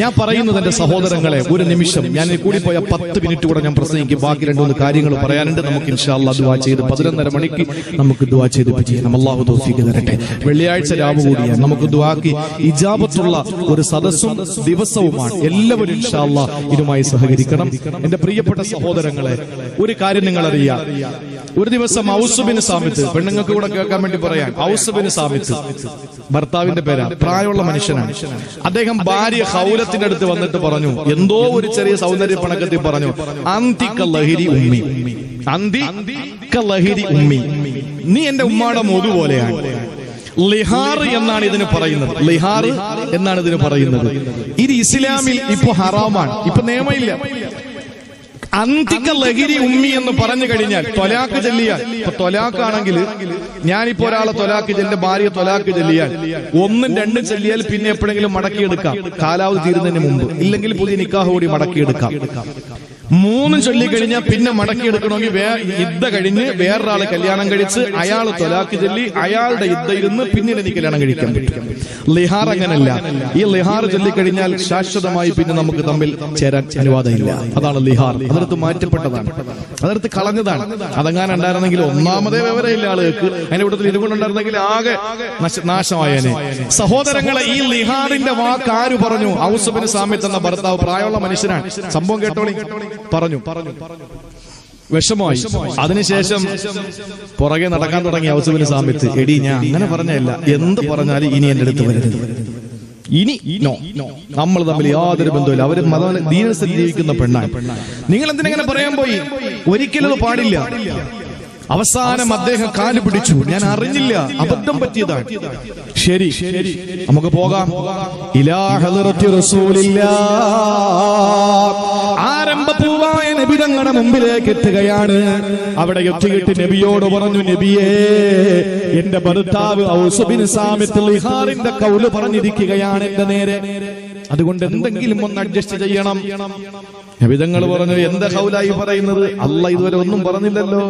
ഞാൻ പറയുന്നത് എന്റെ സഹോദരങ്ങളെ ഒരു നിമിഷം. ഞാൻ കൂടി പോയ പത്ത് മിനിറ്റ് കൂടെ ഞാൻ പ്രസംഗിക്കും. ബാക്കി രണ്ടു മൂന്ന് കാര്യങ്ങൾ പറയാനുണ്ട്. നമുക്ക് ഇൻഷാല്ലാ ദുവാ ചെയ്ത് പതിനൊന്നര മണിക്ക് നമുക്ക് ദുവാ ചെയ്ത് ചെയ്യണം അള്ളാഹു തോഫിക്ക് തരട്ടെ. വെള്ളിയാഴ്ച രാവ് കൂടിയാണ്. നമുക്ക് ദുവാക്കി ഇജാബത്തുള്ള ഒരു സദസ്സും ദിവസവുമാണ്. എല്ലാവരും ഇൻഷാല്ല ഇതുമായി സഹകരിക്കണം. എന്റെ പ്രിയപ്പെട്ട സഹോദരങ്ങളെ ഒരു കാര്യം നിങ്ങൾ അറിയാം ഒരു ദിവസം ഔസുബിന് സാമിത്ത് പെണ്ണുങ്ങൾക്ക് കൂടെ കേൾക്കാൻ വേണ്ടി പറയാൻ ഔസുബിന് സാമിത്ത് ഭർത്താവിന്റെ പേരാ. പ്രായമുള്ള മനുഷ്യനാണ്. അദ്ദേഹം ഭാര്യ ഹൗലത്തിന്റെ അടുത്ത് വന്നിട്ട് പറഞ്ഞു. എന്തോ ഒരു ചെറിയ സൗന്ദര്യ പണക്കത്തിൽ പറഞ്ഞു. അന്തിക്ക ലഹിരി ഉമ്മി. അന്തി ലഹിരി ഉമ്മി. നീ എന്റെ ഉമ്മാടെ മോതു പോലെയാണ്. ലിഹാർ എന്നാണ് ഇതിന് പറയുന്നത്. ലിഹാർ എന്നാണ് ഇതിന് പറയുന്നത്. ഇത് ഇസ്ലാമിൽ ഇപ്പൊ ഹറാമാണ്. ഇപ്പൊ നിയമമില്ല. അന്തിക്ക ലഹരി ഉമ്മി എന്ന് പറഞ്ഞു കഴിഞ്ഞാൽ തൊലാക്ക് ചെല്ലിയാൽ. ഇപ്പൊ തൊലാക്കാണെങ്കിൽ ഞാനിപ്പോ ഒരാളെ തൊലാക്ക് ചെല്ലിന്റെ ഭാര്യ തൊലാക്ക് ചെല്ലിയാൽ. ഒന്നും രണ്ടും ചെല്ലിയാൽ പിന്നെ എപ്പോഴെങ്കിലും മടക്കിയെടുക്കാം. കാലാവധി തീരുന്നതിന് മുമ്പ്. ഇല്ലെങ്കിൽ പുതിയ നിക്കാഹ് കൂടി മടക്കിയെടുക്കാം. മൂന്നും ചൊല്ലിക്കഴിഞ്ഞാൽ പിന്നെ മടക്കിയെടുക്കണമെങ്കിൽ വേ യുദ്ധ കഴിഞ്ഞ് വേറൊരാൾ കല്യാണം കഴിച്ച് അയാൾ തൊലാക്ക് ചൊല്ലി അയാളുടെ യുദ്ധ ഇരുന്ന് പിന്നീട് എനിക്ക് കല്യാണം കഴിക്കാൻ പറ്റും. ലിഹാർ അങ്ങനല്ല. ഈ ലിഹാർ ചൊല്ലിക്കഴിഞ്ഞാൽ ശാശ്വതമായി പിന്നെ നമുക്ക് തമ്മിൽ ചേരാൻ അനുവാദമില്ല. അതാണ് ലിഹാർ. അതെടുത്ത് മാറ്റപ്പെട്ടതാണ്. അതെടുത്ത് കളഞ്ഞതാണ്. അതങ്ങാൻ ഉണ്ടായിരുന്നെങ്കിൽ ഒന്നാമതേ വിവരമില്ല ആളുകൾക്ക്. അതിന്റെ കൂട്ടത്തിൽ ഇതുകൊണ്ടുണ്ടായിരുന്നെങ്കിൽ ആകെ നശ- നാശമായേനെ. സഹോദരങ്ങളെ ഈ ലിഹാറിന്റെ വാക്ക് ആര് പറഞ്ഞു? ഔസബിന് സാമ്യത്ത് എന്ന ഭർത്താവ് പ്രായമുള്ള മനുഷ്യനാണ്. സംഭവം കേട്ടോളി. പറഞ്ഞു പറഞ്ഞു. വിഷമമായി. അതിനുശേഷം പുറകെ നടക്കാൻ തുടങ്ങി ഔസഫിന് സാമ്യത്ത് എടി ഞാൻ അങ്ങനെ പറഞ്ഞല്ല എന്ത് പറഞ്ഞാലും ഇനി എന്റെ അടുത്ത് വരരുത്. ഇനി നോ. നമ്മൾ തമ്മിൽ യാതൊരു ബന്ധമില്ല അവർ മത ജീവിക്കുന്ന പെണ്ണാണ്. നിങ്ങൾ എന്തിനെങ്ങനെ പറയാൻ പോയി? ഒരിക്കലും പാടില്ല. അവസാനം അദ്ദേഹം കാൽ പിടിച്ചു. ഞാൻ അറിഞ്ഞില്ല. അബദ്ധം പറ്റിയതാണ്. ശരി ശരി. നമുക്ക് പോകാം. ആരംഭപൂവായ നബി തങ്ങളുടെ മുമ്പിലേക്ക് എത്തുകയാണ്. അവിടെ എത്തിയിട്ട് നബിയോട് പറഞ്ഞു നബിയേ എന്റെ ഭർത്താവ് ഔസുബിൻ സാമിത്ത് ലിഹാറിന്റെ കൗൽ പറഞ്ഞിരിക്കുകയാണ് എന്റെ നേരെ. അതുകൊണ്ട് എന്തെങ്കിലും ഒന്ന് അഡ്ജസ്റ്റ് ചെയ്യണം. നബിതങ്ങൾ പറഞ്ഞു എന്താ ഹൗലായി പറയുന്നത്? അല്ല ഇതുവരെ ഒന്നും പറഞ്ഞില്ലല്ലോ.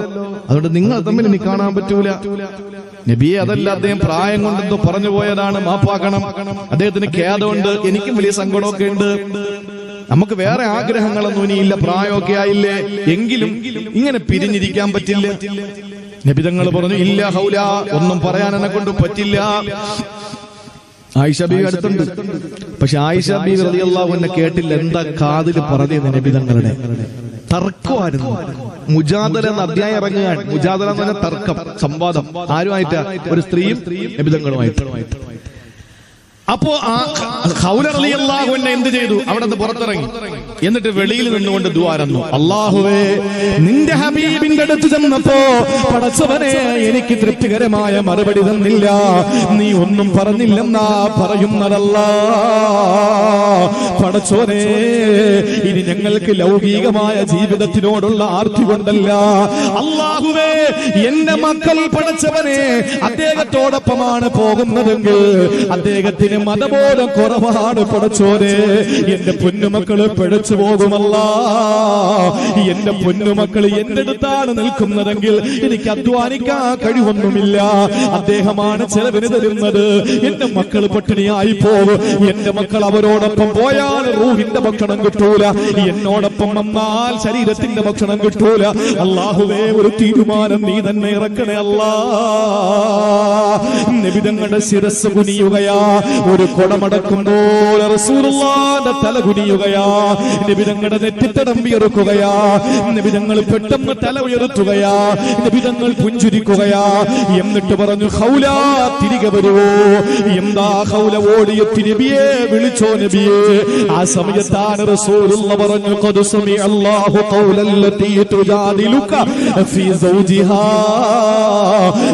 അതുകൊണ്ട് നിങ്ങൾ തമ്മിൽ ഇനി കാണാൻ പറ്റൂല. നബിയെ അതല്ല അദ്ദേഹം പ്രായം കൊണ്ടെന്തോ പറഞ്ഞു പോയതാണ് മാപ്പാക്കണം. അദ്ദേഹത്തിന് ഖേദമുണ്ട് എനിക്കും വലിയ സങ്കടമൊക്കെ ഉണ്ട്. നമുക്ക് വേറെ ആഗ്രഹങ്ങളൊന്നും ഇനിയില്ല. പ്രായമൊക്കെ ആയില്ലേ? എങ്കിലും ഇങ്ങനെ പിരിഞ്ഞിരിക്കാൻ പറ്റില്ല. നബിതങ്ങൾ പറഞ്ഞു ഇല്ല ഹൗല ഒന്നും പറയാൻ എന്നെ കൊണ്ട് പറ്റില്ല. ആയിഷ ബീവി അടുത്തുണ്ട്. പക്ഷെ ആയിഷ ബീവി റളിയല്ലാഹു അൻഹ കേട്ടില്ല എന്താ കാതിൽ പറഞ്ഞ നബിതങ്ങളുടെ തർക്കമായിരുന്നു. മുജാദല എന്ന അധ്യായം ഇറങ്ങുകയാണ്. മുജാദല എന്ന് പറഞ്ഞ തർക്കം സംവാദം. ആരുമായിട്ട്? ഒരു സ്ത്രീയും നബിതങ്ങളുമായിട്ട് അപ്പോ ആ അൻഹ എന്ത് ചെയ്തു? അവിടെ പുറത്തിറങ്ങി. എന്നിട്ട് വെളിയിൽ നിന്നുകൊണ്ട് ദ്വാരന്നു അള്ളാഹുവേ നിന്റെ ഹബീബിന്റെ അടുത്ത് ചെന്നപ്പോ പടച്ചവനെ എനിക്ക് തൃപ്തികരമായ മറുപടി തന്നില്ല. നീ ഒന്നും പറഞ്ഞില്ലെന്നാ പറയുന്നതല്ല. പടച്ചോനെ ഇനി ഞങ്ങൾക്ക് ലൗകികമായ ജീവിതത്തിനോടുള്ള ആർത്തി കൊണ്ടല്ല. അള്ളാഹുവേ എന്റെ മക്കൾ പടച്ചവനെ അദ്ദേഹത്തോടൊപ്പമാണ് പോകുന്നതെങ്കിൽ അദ്ദേഹത്തിന് മതബോധം കുറവാണ് പടച്ചോനെ എന്റെ പൊന്നുമക്കൾ പിഴച്ചു പോകുമല്ല. എന്റെ പൊന്നുമക്കൾ എന്റെ അടുത്താണ് നിൽക്കുന്നതെങ്കിൽ എനിക്ക് അധ്വാനിക്കാൻ കഴിവൊന്നുമില്ല. അദ്ദേഹമാണ് ചെലവിന് തരുന്നത്. എന്റെ മക്കൾ പട്ടിണിയായി പോകും എന്റെ മക്കൾ അവരോടൊപ്പം പോയാൽ റൂഹിന്റെ ഭക്ഷണം കിട്ടൂല. എന്നോടൊപ്പം വന്നാൽ ശരീരത്തിന്റെ ഭക്ഷണം കിട്ടൂല. അള്ളാഹുവേ ഒരു തീരുമാനം നീ തന്നെ ഇറക്കണേ അല്ലാ. നിബിതങ്ങളുടെ ശിരസ് കുനിയുകയാ. ഒരു കുടമടക്കുമ്പോൾ റസൂലുള്ളാന്റെ തല കുനിയുകയാ നിബിതങ്ങളുടെ നെറ്റിത്തടം വിയറുക്കുകയാ നിബിതങ്ങൾ പെട്ടെന്ന് തല ഉയർത്തുകയാ നിബിതങ്ങൾ പുഞ്ചിരിക്കുകയാ. എന്നിട്ട് പറഞ്ഞു ഹൗല തിരികെ വരുവോ? എന്താ ഹൗല ഓടിയെത്തി നബിയെ? വിളിച്ചോ നബിയെ? ആ സമയത്താണ് റസൂലുള്ള പറഞ്ഞു ഖദ് അള്ളാഹു ഖൗലല്ലതി തുജാദിലുക ഫീ സൗജിഹാ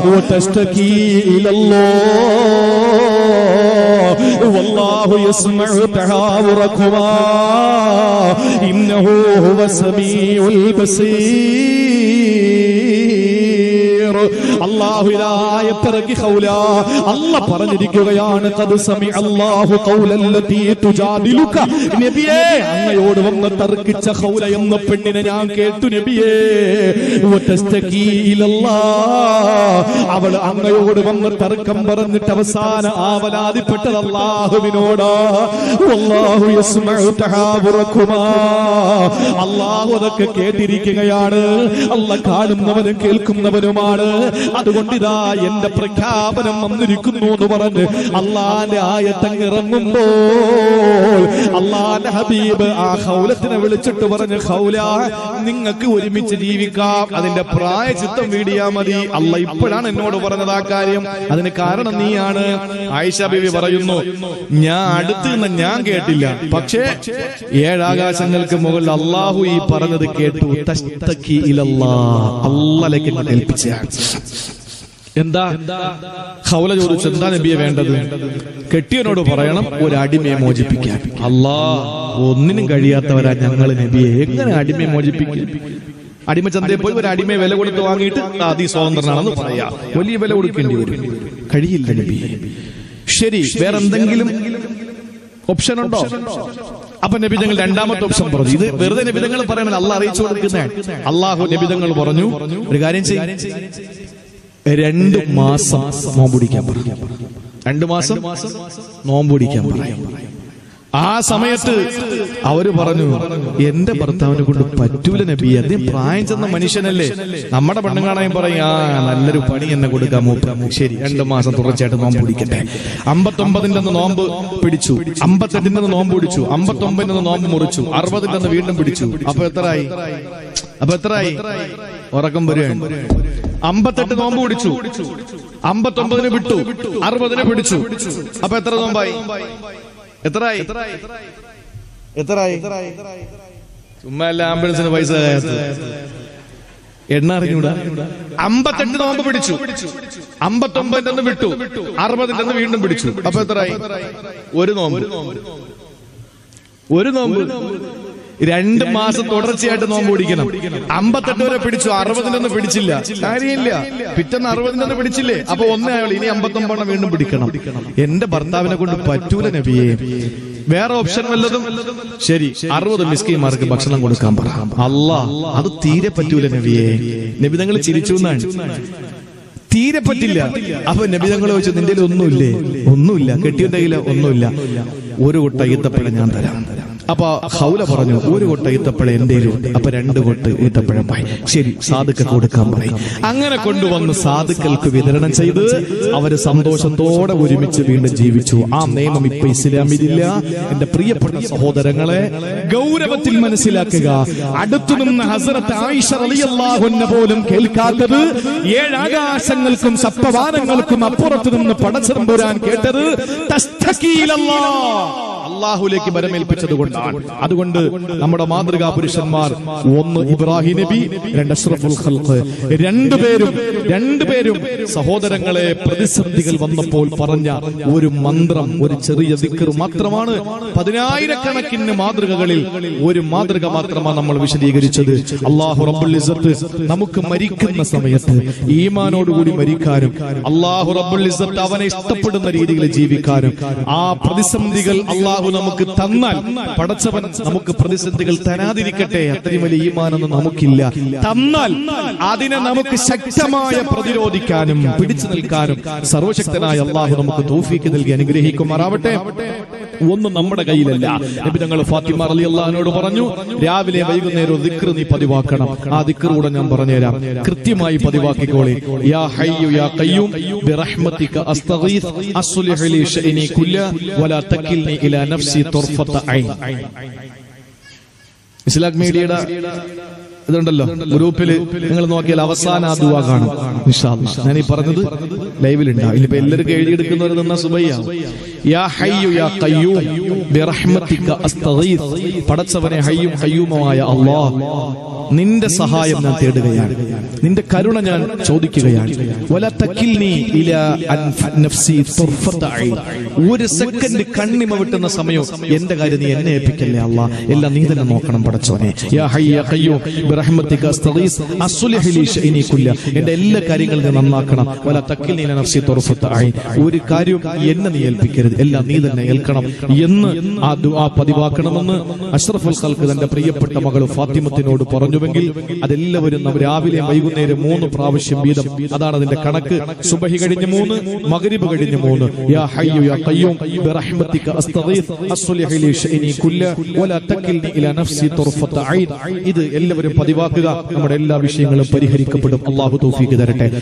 വതസ്തകി ഇലല്ലാഹ് والله يسمع تحاوركما إنه هو السميع البصير. الله لا അല്ല പറഞ്ഞിരിക്കുകയാണ് നബിയേ അങ്ങയോട് വന്ന് തർക്കിച്ച ഖൗല എന്ന പെണ്ണിനെ ഞാൻ കേട്ടു നബിയേ. അവൾ അങ്ങയോട് വന്ന് തർക്കം പറഞ്ഞിട്ട് അവസാന ആവലാതിപ്പെട്ടത് അള്ളാഹുവിനോടാ അള്ളാഹു അതൊക്കെ കേട്ടിരിക്കുകയാണ്. അല്ല കാണുന്നവനും കേൾക്കുന്നവനുമാണ്. അതുകൊണ്ട് ഇതാ എന്റെ പ്രഖ്യാപനം വന്നിരിക്കുന്നു എന്ന് പറഞ്ഞ് അള്ളാന്റെ ആയത്തങ്ങ് ഇറങ്ങുമ്പോൾ അള്ളാന്റെ ഹബീബ് ആ ഹൗലത്തിനെ വിളിച്ചിട്ട് പറഞ്ഞ് ഹൗല നിങ്ങൾക്ക് ഒരുമിച്ച് ജീവിക്കാം. അതിന്റെ പ്രായചിത്തം വീടിയാ മതി. അല്ല ഇപ്പോഴാണ് എന്നോട് പറഞ്ഞത് ആ കാര്യം. അതിന് കാരണം നീയാണ്. ആയിഷ ബീവി പറയുന്നു ഞാൻ അടുത്ത് നിന്ന് ഞാൻ കേട്ടില്ല. പക്ഷേ ഏഴാകാശങ്ങൾക്ക് മുകളിൽ അള്ളാഹു ഈ പറഞ്ഞത് കേട്ടു. തസ്തക്കി ഇലല്ലാ. ഏൽപ്പിച്ചയാണ് എന്താ? ഹൗല ചോദിച്ചു എന്താ നബിയെ വേണ്ടത്? കെട്ടിയനോട് പറയണം ഒരു അടിമയെ മോചിപ്പിക്കാൻ. അല്ലാ ഒന്നിനും കഴിയാത്തവരാ ഞങ്ങൾ നബിയെ. എങ്ങനെ അടിമയെ മോചിപ്പിക്കും? അടിമ ചന്തയിൽ പോയി ഒരു അടിമയെ വില കൊടുത്ത് വാങ്ങിയിട്ട് അതി സ്വതന്ത്രനാണെന്ന് പറയാ. വലിയ വില കൊടുക്കേണ്ടി വരും. കഴിയില്ല നബിയെ ശരി വേറെ എന്തെങ്കിലും ഓപ്ഷൻ ഉണ്ടോ? അപ്പൊ നബിതങ്ങൾ രണ്ടാമത്തെ ഓപ്ഷൻ പറഞ്ഞു. ഇത് വെറുതെ നബിതങ്ങൾ പറയണത് അല്ല അറിയിച്ചു കൊടുക്കുന്ന അള്ളാഹു നബിതങ്ങൾ പറഞ്ഞു ഒരു കാര്യം ചെയ്യും. രണ്ട് മാസം നോമ്പുടിക്കാൻ പറഞ്ഞു രണ്ട് മാസം നോമ്പുടിക്കാൻ പറയാം. ആ സമയത്ത് അവർ പറഞ്ഞു എന്റെ ഭർത്താവിനെ കൊണ്ട് പറ്റൂല നബി അദ്ദേഹം പ്രായം ചെന്ന മനുഷ്യനല്ലേ? നമ്മുടെ പെണ്ണുങ്ങളായും പറയും ആ നല്ലൊരു പണി എന്നെ കൊടുക്കാൻ മൂപ്പ ശരി രണ്ട് മാസം തുടർച്ചയായിട്ട് നോമ്പ് പിടിക്കട്ടെ. അമ്പത്തൊമ്പതിന്റെ അന്ന് നോമ്പ് പിടിച്ചു. അമ്പത്തെട്ടിന്റെ അന്ന് നോമ്പ് പിടിച്ചു. അമ്പത്തൊമ്പതിന്റെ അന്ന് നോമ്പ് മുറിച്ചു. അറുപതിന്റെ അന്ന് വീണ്ടും പിടിച്ചു. അപ്പൊ എത്രയായി? അപ്പൊ എത്രയായി? ഉറക്കം വരികയാണ് അമ്പത്തെട്ട് നോമ്പ് പിടിച്ചു. അമ്പത്തൊമ്പതിന് വിട്ടു. അറുപതിന് പിടിച്ചു. അപ്പൊ എത്ര നോമ്പായി? എത്രയായി എത്രയായി ചുമ്മാ അല്ല ആംബുലൻസിന് പൈസ. എണ്ണ അറിഞ്ഞൂടാ? അമ്പത്തെട്ട് നോമ്പ് പിടിച്ചു. അമ്പത്തൊമ്പതിന്റെ ഒന്ന് വിട്ടു. അറുപതിന്റെ ഒന്ന് വീണ്ടും പിടിച്ചു. അപ്പൊ എത്രയായി ഒരു നോമ്പ്. ഒരു നോമ്പ്. രണ്ട് മാസം തുടർച്ചയായിട്ട് നോമ്പ് പിടിക്കണം. അമ്പത്തെട്ട് വരെ പിടിച്ചു അറുപതിന്റെ ഒന്ന് പിടിച്ചില്ല. കാര്യമില്ല. പിറ്റന്ന് അറുപതിന്റെ ഒന്ന് പിടിച്ചില്ലേ? അപ്പൊ ഒന്നേ ഇനി ഇനി അമ്പത്തൊമ്പതെണ്ണം വീണ്ടും പിടിക്കണം. എന്റെ ഭർത്താവിനെ കൊണ്ട് പറ്റൂല നബിയേ. വേറെ ഓപ്ഷൻ വല്ലതും? ശരി. അറുപത് മിസ്കിമാർക്ക് ഭക്ഷണം കൊടുക്കാൻ പറ. അല്ല അത് തീരെ പറ്റൂല നബിയേ. നബി തങ്ങൾ ചിരിച്ചു എന്നാണ്. തീരെ പറ്റില്ല. അപ്പൊ നബിതങ്ങൾ ചോദിച്ചു നിന്റെ ഒന്നുമില്ലേ? ഒന്നുമില്ല. കെട്ടിയുടെ ഒന്നുമില്ല. ഒരു കുട്ട ഈത്തപ്പഴം ഞാൻ തരാം. അപ്പൊ ഹൗല പറഞ്ഞു ഒരു കൊട്ട ഈത്തപ്പഴം എന്റെ അപ്പൊ രണ്ട് കൊട്ട് ഈത്തപ്പഴം പായി ശരി സാധുക്കൾ കൊടുക്കാൻ പറയും. അങ്ങനെ കൊണ്ടുവന്ന് സാധുക്കൾക്ക് വിതരണം ചെയ്ത് അവർ സന്തോഷത്തോടെ ഒരുമിച്ച് വീണ്ടും ജീവിച്ചു. ആ നിയമം ഇപ്പൊ ഇസ്ലാമിലില്ല. എന്റെ പ്രിയപ്പെട്ട സഹോദരങ്ങളെ ഗൗരവത്തിൽ മനസ്സിലാക്കുക. അടുത്തു നിന്ന് ഹസരത്ത് ആയിഷ പോലും കേൾക്കാത്തത് ഏഴാകാശങ്ങൾക്കും സപ്തവാനങ്ങൾക്കും അപ്പുറത്ത് നിന്ന് പടച്ചതമ്പുരാൻ കേട്ടത് തസ്തഖീലല്ലാ. അള്ളാഹുലേക്ക് വരമേൽപ്പിച്ചത് കൊണ്ടാണ് അതുകൊണ്ട് നമ്മുടെ മാതൃകാ പുരുഷന്മാർ ഒന്ന് ഇബ്രാഹിം നബി രണ്ട് അഷ്റഫുൽ ഖൽഖ്. രണ്ടുപേരും രണ്ടുപേരും സഹോദരങ്ങളെ പ്രതിസന്ധികൾ വന്നപ്പോൾ പറഞ്ഞ ഒരു മന്ത്രം ഒരു ചെറിയ ദിക്കർ മാത്രമാണ്. പതിനായിരക്കണക്കിന് മാതൃകകളിൽ ഒരു മാതൃക മാത്രമാണ് നമ്മൾ വിശദീകരിച്ചത്. അള്ളാഹു റബ്ബുൽ ഇസ്സത്ത് നമുക്ക് മരിക്കുന്ന സമയത്ത് ഈമാനോടുകൂടി മരിക്കാനും അള്ളാഹു റബ്ബുൽ ഇസ്സത്ത് അവനെ ഇഷ്ടപ്പെടുന്ന രീതിയിൽ ജീവിക്കാനും ആ പ്രതിസന്ധികൾ അള്ളാഹു നമുക്ക് തന്നാൽ പടച്ചവൻ നമുക്ക് പ്രതിസന്ധികൾ തരാതിരിക്കട്ടെ. അത്രയും വലിയ ഈമാനൊന്നും നമുക്കില്ല. തന്നാൽ അതിനെ നമുക്ക് ശക്തമായ പ്രതിരോധിക്കാനും പിടിച്ചു നിൽക്കാനും സർവശക്തനായ അള്ളാഹു നമുക്ക് തോഫീക്ക് നൽകി അനുഗ്രഹിക്കുമാറാവട്ടെ. ഒന്നും നമ്മുടെ കയ്യിലല്ല. നബി തങ്ങൾ ഫാത്തിമ അലി അള്ളഹാനോട് പറഞ്ഞു രാവിലെ വൈകുന്നേരം ദിക്ർ നീ പതിവാക്കണം. ആ ദിക്റൂടെ ഞാൻ പറഞ്ഞുതരാം. കൃത്യമായി പതിവാക്കിക്കോളെ. യാ ഹയ്യു യാ ബിറഹ്മതിക കുല്ല വലാ ഇലാ നഫ്സി ഇസ്ലാക് മീഡിയയുടെ ഇതുണ്ടല്ലോ. ഗ്രൂപ്പിൽ നിങ്ങൾ നോക്കിയാൽ അവസാന ആ ദുവാ കാണും. ഞാൻ ഈ പറഞ്ഞത് ലൈവിൽ ഉണ്ടാവും ഇനിയിപ്പോ എല്ലാവർക്കും എഴുതിയെടുക്കുന്നവർ നിന്ന സുബയ്യാണ് പടച്ചവനെ ഹയ്യും ഖയ്യൂമുമായ അല്ലാഹ് നിന്റെ സഹായം ഞാൻ തേടുകയാണ്. നിന്റെ കരുണ ഞാൻ ചോദിക്കുകയാണ്. ഒരു സെക്കൻഡ് കണ്ണിമ വിട്ടുന്ന സമയം എന്റെ കാര്യം നീ എന്നെ ഏൽപ്പിക്കല്ലേ അല്ല? എല്ലാം നീ തന്നെ നോക്കണം പടച്ചോനെ. എന്റെ എല്ലാ കാര്യങ്ങളും നന്നാക്കണം. വല ഐൻ. ഒരു കാര്യം എന്നെ നീ ഏൽപ്പിക്കരുത്. എല്ലാം നീ തന്നെ ഏൽക്കണം. എന്ന് ആ ദുആ പതിവാക്കണമെന്ന് അഷ്റഫുൽ ഖൽക്ക് തന്റെ പ്രിയപ്പെട്ട മകൾ ഫാത്തിമത്തിനോട് പറഞ്ഞുവെങ്കിൽ അതെല്ലാവരും നാം രാവിലെ വൈകുന്നേരം മൂന്ന് പ്രാവശ്യം വീതം. അതാണ് അതിന്റെ കണക്ക്. സുബഹി കഴിഞ്ഞ് മൂന്ന് മകരിബ് കഴിഞ്ഞ് മൂന്ന്. യാ ഹയ്യു യാ ഖയ്യൂം ബിറഹ്മതിക അസ്തഗീസ്. അസ്ലിഹ് ലി ശഅനി കുല്ല. വലാ തക്കിൽനി ഇലാ നഫ്സി തുർഫത ഐൻ ഇത് എല്ലാവരും പതിവാക്കുക. നമ്മുടെ എല്ലാ വിഷയങ്ങളും പരിഹരിക്കപ്പെടും. അല്ലാഹു തൗഫീഖ് തരട്ടെ.